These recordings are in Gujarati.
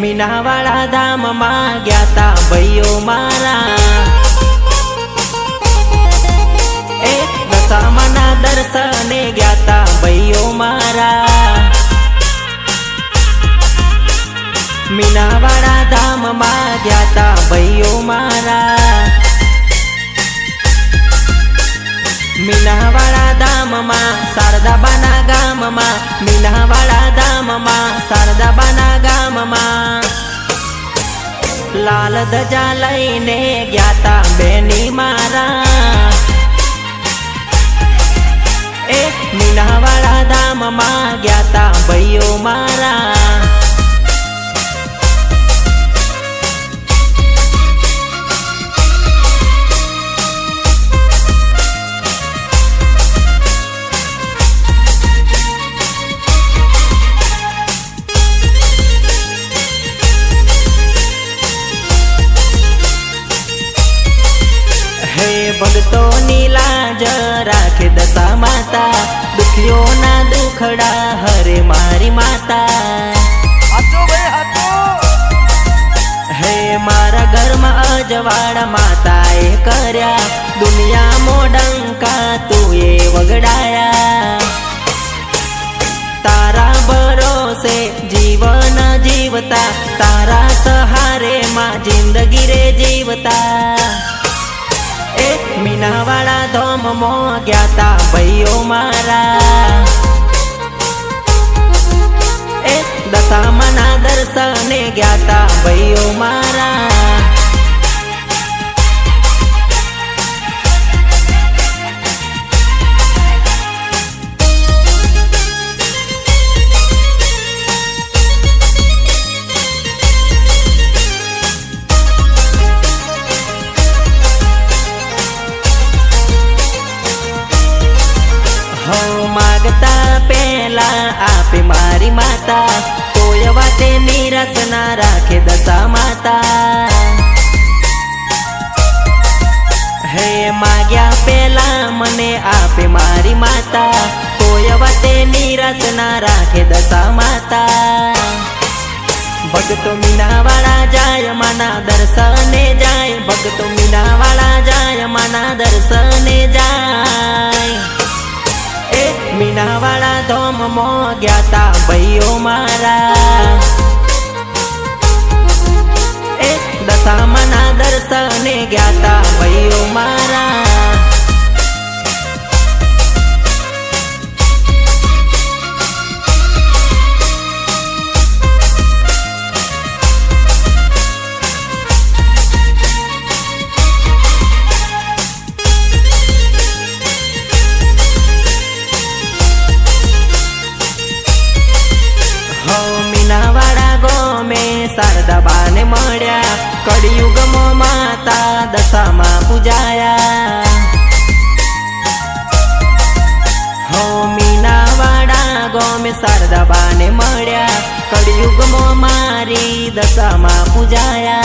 મીનાવાળા ધામમાં ગયા તા ભાઈઓ મારા. એ દશામાના દર્શને ગયા તા ભાઈઓ મારા. મીનાવાળા ધામમાં ગયા તા ભાઈઓ મારા. મીનાવાળા ધામમાં શારદાબાના ગામમાં મીનાવાળા ધામમાં શારદાબાના ગામમાં લાલ ધજા લઈને ગયા તા બેની મારા એ મીનાવાળા ધામમાં ગયા તા ભાઈઓ મારા દુખડા હરે મારી માતા. હે મારા ઘરમાં અજવાળ માતાએ કર્યા. દુનિયા મોડંકા તું એ વગડાયા. તારા ભરોસે જીવન જીવતા તારા સહારે માં જિંદગી રે જીવતા. એ મીનાવાળા ધોમ મો ગયા તા ભાઈઓ મારા દર્શને ગયા તા ભાઈઓ મારા. હું માગતા પેલા આપે મારી માતા વાતે નિરસ ના રાખે દશા માતા. હે માગ્યા પેલા મને આપે મારી માતા. કોઈ વાતે નિરસ ના રાખે દશા માતા. ભગતો મીનાવાળા જાય માના દર્શને જાય. ભગતો મીનાવાળા જાય માના દર્શને જાય. એ મીનાવાળા ધોમ મો ગયા તા ભાઈઓ મારા. દર્શને ગયા તા ભાઈઓ મારા શારદાબાને મળ્યા. કળિયુગમાં શારદાબાને મળ્યા. કળિયુગમાં મારી દશામાં પૂજાયા.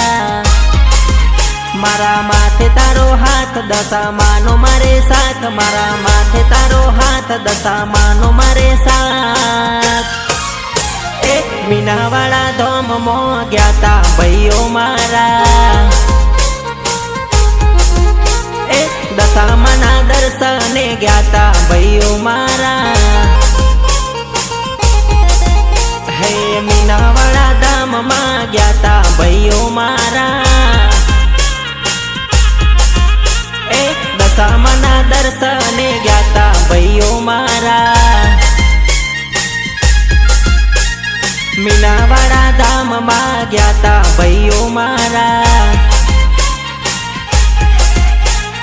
મારા માથે તારો હાથ, દશામાનો મારે સાથ. મારા માથે તારો હાથ, દશામાનો મારે સાથ. એ મીનાવાળા ધોમ મો ગયા તા ભાઈઓ મારા. દશામાના દર્શને ગયા તા ભાઈઓ મારા. મીનાવાળા ધામમાં ગયા તા ભાઈઓ મારા. એ દશામાના દર્શને ગયા તા ભાઈઓ મારા. મીનાવાળા ધામમાં ગયા તા ભાઈઓ મારા.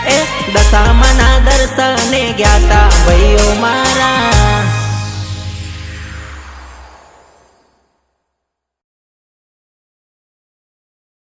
એ દશામાના દર્શને ગયા તા ભાઈઓ મારા.